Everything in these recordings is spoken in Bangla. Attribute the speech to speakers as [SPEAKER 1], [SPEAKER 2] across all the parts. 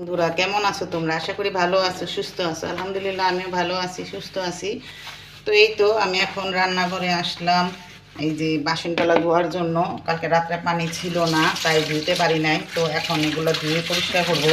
[SPEAKER 1] বন্ধুরা, কেমন আছো তোমরা? আশা করি ভালো আছো, সুস্থ আছো। আলহামদুলিল্লাহ, আমিও ভালো আছি, সুস্থ আছি। তো এই তো আমি এখন রান্নাঘরে আসলাম। এই যে বাসনটালা ধোয়ার জন্য, কালকে রাত্রে পানি ছিল না, তাই ধুতে পারি নাই। তো এখন এগুলো ধুয়ে পরিষ্কার করব।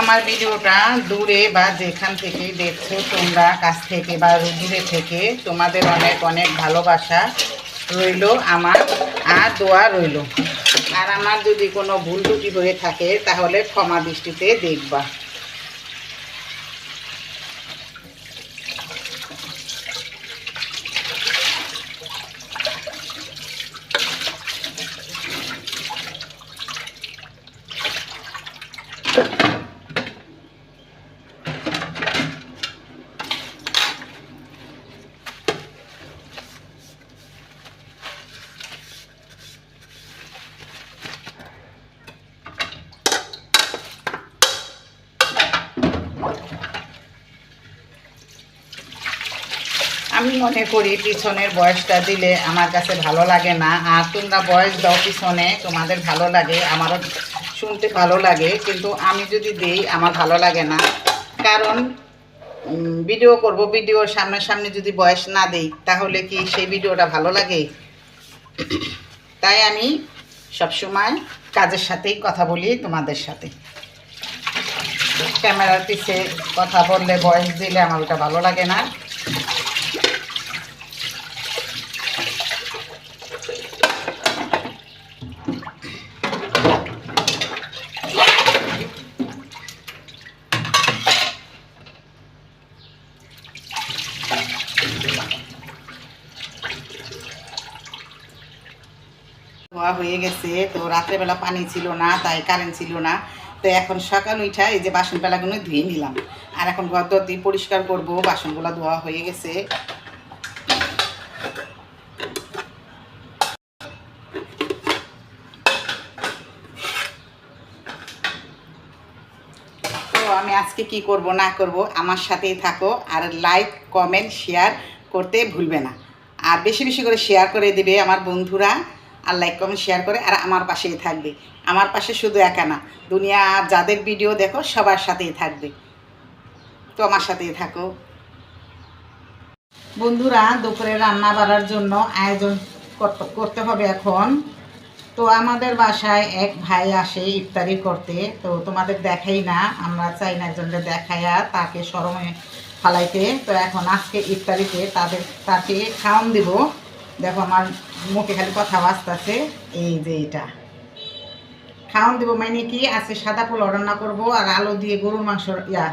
[SPEAKER 1] আমার ভিডিওটা দূরে বা যেখান থেকে দেখছ তোমরা, কাছ থেকে বা দূরে থেকে, তোমাদের অনেক অনেক ভালোবাসা রইল আমার, আর দোয়া রইল। আর আমার যদি কোনো ভুল ত্রুটি হয়ে থাকে, তাহলে ক্ষমা দৃষ্টিতে দেখবা আমি মনে করি পিছনের বয়সটা দিলে আমার কাছে ভালো লাগে না। আর তোমরা বয়স দাও পিছনে, তোমাদের ভালো লাগে, আমারও শুনতে ভালো লাগে। কিন্তু আমি যদি দিই, আমার ভালো লাগে না। কারণ ভিডিও করব ভিডিওর সামনে সামনে যদি বয়স না দেই, তাহলে কি সেই ভিডিওটা ভালো লাগে? তাই আমি সবসময় কাজের সাথেই কথা বলি, তোমাদের সাথে। ক্যামেরার পিছে কথা বললে, বয়স দিলে আমার ওটা ভালো লাগে না। ধোয়া হয়ে গেছে, তো রাত্রেবেলা পানি ছিল না, তাই কারেন্ট ছিল না। তো এখন সকাল উঠা এই যে বাসন পেলাগুলো ধুয়ে নিলাম। আর এখন ঘর দর দিয়ে পরিষ্কার করব, বাসনগুলো ধোয়া হয়ে গেছে। আমি আজকে কি করব না করব, আমার সাথেই থাকো আর লাইক কমেন্ট শেয়ার করতে ভুলবে না। আর বেশি বেশি করে শেয়ার করে দিবে আমার বন্ধুরা। আর লাইক কমেন্ট শেয়ার করে আর আমার পাশেই থাকবে। আমার পাশে শুধু একা না দুনিয়া যাদের ভিডিও দেখো, সবার সাথেই থাকবে। তো আমার সাথেই থাকো। বন্ধুরা, দুপুরে রান্না বাড়ার জন্য আয়োজন করতে- হবে এখন। তো আমাদের বাসায় এক ভাই আসে ইফতারি করতে, তো তোমাদের দেখাই না, আমরা চাই না একজনকে দেখাইয়া তাকে সরমে ফালাইতে। তো এখন আজকে ইফতারিতে তাদের, তাকে খাওয়ান দিব। দেখো আমার মুখে খালি কথা বাঁচতেছে এই যে এটা। খাওয়ান দেবো মানে কি? আজকে সাদা পোলাও রান্না করব আর আলু দিয়ে গরুর মাংস, ইয়া।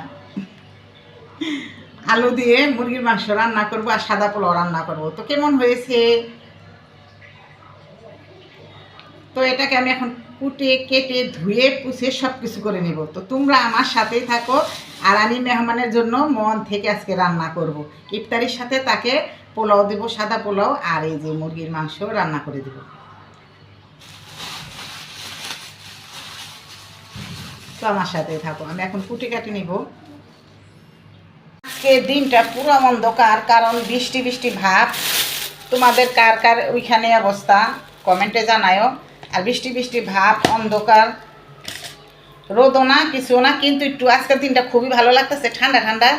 [SPEAKER 1] আলু দিয়ে মুরগির মাংস রান্না করব আর সাদা পোলাও রান্না করব। তো কেমন হয়েছে? তো এটাকে আমি এখন কুটে, কেটে, ধুয়ে পুষে সব কিছু করে নেব। তো তোমরা আমার সাথেই থাকো আর আমি মেহমানের জন্য মন থেকে আজকে রান্না করব। ইফতারির সাথে তাকে পোলাও দেব, সাদা পোলাও আর এই যে মুরগির মাংস রান্না করে দেব। আমার সাথে থাকো আমি এখন কুটে কাটি নিব। আজকে দিনটা পুরো অন্ধকার, কারণ বৃষ্টি বৃষ্টি ভাব। তোমাদের কার কার ওইখানে অবস্থা? কমেন্টে জানায়ও। আর বৃষ্টি বৃষ্টি ভাব, অন্ধকার। রোদও না কিছু না, কিন্তু একটু আজকের দিনটা খুবই ভালো লাগতেছে, ঠান্ডা ঠান্ডা।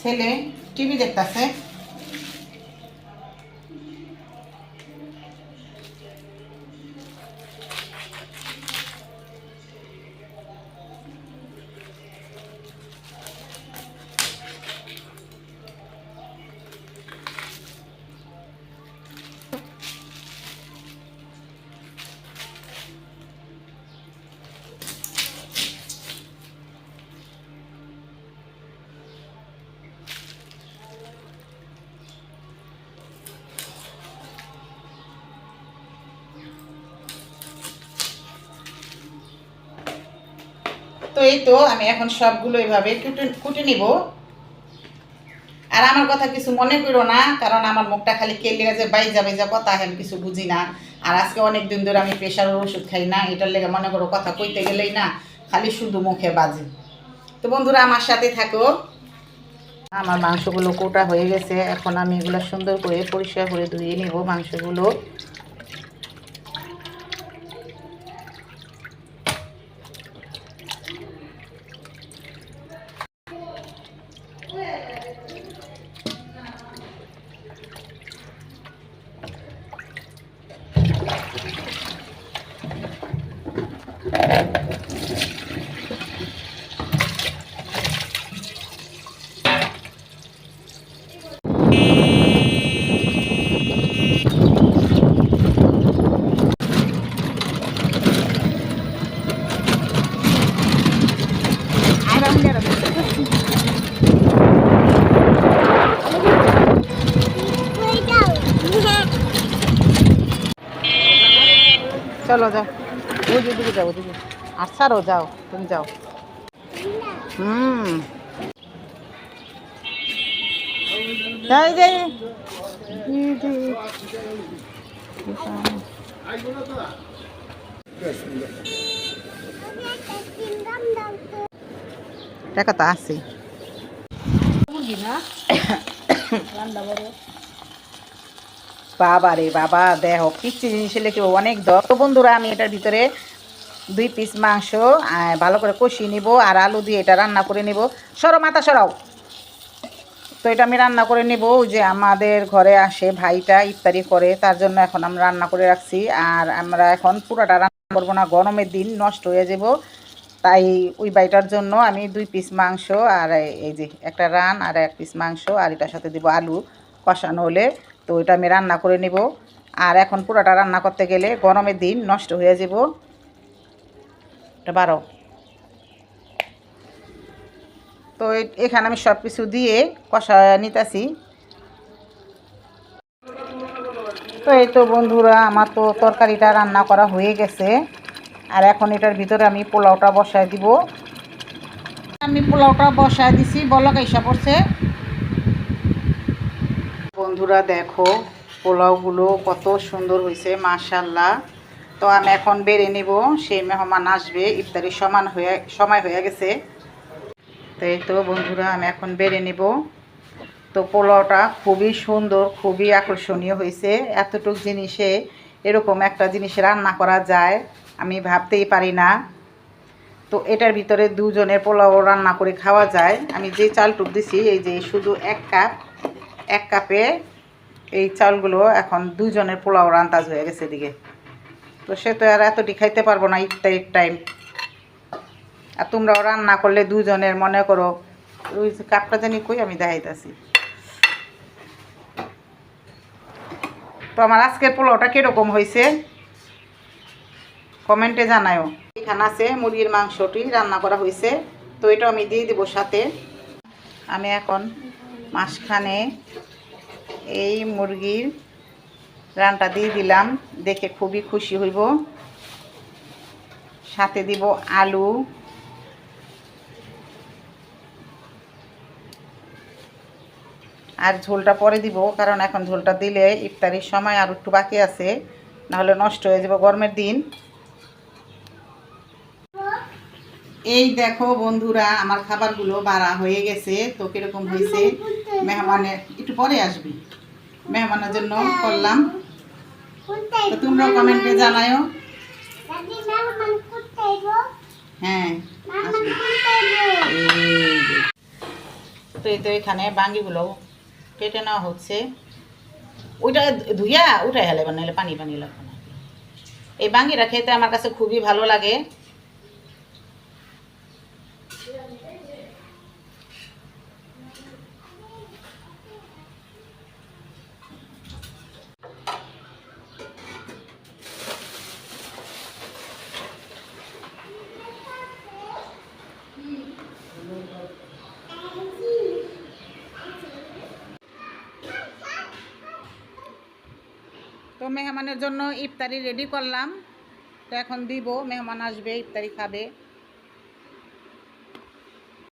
[SPEAKER 1] ছেলে টিভি দেখতেছে। তো এই তো, আমি এখন সবগুলো এইভাবে কুটে কুটে নিব। আর আমার কথা কিছু মনে করো না, কারণ আমার মুখটা খালি কেলে যে বাইজা বাইজা কথা, আমি কিছু বুঝি না। আর আজকে অনেক দিন ধরে আমি প্রেশারের ওষুধ খাই না, এটার লেগে মনে করো কথা কইতে গেলেই না, খালি শুধু মুখে বাজে। তো বন্ধুরা, আমার সাথে থাকো। আমার মাংসগুলো কোটা হয়ে গেছে, এখন আমি এগুলো সুন্দর করে পরিষ্কার করে ধুয়ে নিব মাংসগুলো। চলো যাও। ওই যে দিকে যাও, ওদিকে আর ছাড়ো, যাও, তুমি যাও। হুম। টাকা তো আছে বাবা রে বাবা দেহ কিচ্ছু জিনিস হলে অনেক দর তো বন্ধুরা, আমি এটার ভিতরে দুই পিস মাংস ভালো করে কষিয়ে নিব আর আলু দিয়ে এটা রান্না করে নিব। সরো মাথা সরাও। তো এটা আমি রান্না করে নিব। যে আমাদের ঘরে আসে ভাইটা ইফতারি করে, তার জন্য এখন আমরা রান্না করে রাখছি। আর আমরা এখন পুরোটা রান্না করব না, গরমের দিন নষ্ট হয়ে যাব। তাই ওই বাইটার জন্য আমি দুই পিস মাংস আর এই যে একটা রান আর এক পিস মাংস আর এটার সাথে দেবো আলু কষানো হলে। তো ওইটা আমি রান্না করে নিব। আর এখন পুরোটা রান্না করতে গেলে গরমের দিন নষ্ট হয়ে যাব। এটা বারো। তো এখানে আমি সব কিছু দিয়ে কষা নিতেছি। তো এই তো বন্ধুরা, আমার তো তরকারিটা রান্না করা হয়ে গেছে। আর এখন এটার ভিতরে আমি পোলাওটা বসায় দিব। আমি পোলাওটা বসায় দিছি, বলক এসা পড়ছে। বন্ধুরা দেখো, পোলাওগুলো কত সুন্দর হয়েছে মাশাল্লাহ তো আমি এখন বেড়ে নিব, সেই মেহমান আসবে, ইফতারির সমান হয়ে, সময় হয়ে গেছে। তো এই তো বন্ধুরা, আমি এখন বেড়ে নিব। তো পোলাওটা খুবই সুন্দর, খুবই আকর্ষণীয় হয়েছে। এতটুক জিনিসে এরকম একটা জিনিস রান্না করা যায়, আমি ভাবতেই পারি না। তো এটার ভিতরে দুজনের পোলাও রান্না করে খাওয়া যায়। আমি যে চালটুক দিছি, এই যে শুধু এক কাপ, এক কাপে এই চালগুলো এখন দুজনের পোলাও রান্তাজ হয়ে গেছে এদিকে। তো সে তো আর এতটি খাইতে পারব না ইফতারির টাইম আর তোমরাও রান্না করলে দুজনের মনে করো, ওই কাপটা জানি কই আমি দেখাইতেছি। তো আমার আজকের পোলাওটা কীরকম হয়েছে কমেন্টে জানায়ও। এখানে আছে মুরগির মাংসটি রান্না করা হয়েছে তো এটা আমি দিয়ে দিব সাথে। আমি এখন মাঝখানে এই মুরগির রানটা দিয়ে দিলাম, দেখে খুবই খুশি হইব। সাথে দিব আলু। আর ঝোলটা পরে দিব, কারণ এখন ঝোলটা দিলে ইফতারির সময় আর একটু বাকি আছে, নাহলে নষ্ট হয়ে যাবে গরমের দিন। এই দেখো বন্ধুরা, আমার খাবারগুলো বাড়া হয়ে গেছে, তো কীরকম হয়েছে? মেহমানের একটু পরে আসবি। মেহমানের জন্য করলাম। তো তোমরাও কমেন্টে জানাও হ্যাঁ। তো এই তো এখানে বাঙ্গিগুলো কেটে নেওয়া হচ্ছে। ওইটা ধুইয়া উঠাই হেলে বানাইলে পানি পানি লাগবে না। এই বাঙ্গিটা খেতে আমার কাছে খুবই ভালো লাগে। মেহমানের জন্য ইফতারি রেডি করলাম। তো এখন দিব মেহমান আসবে ইফতারি খাবে।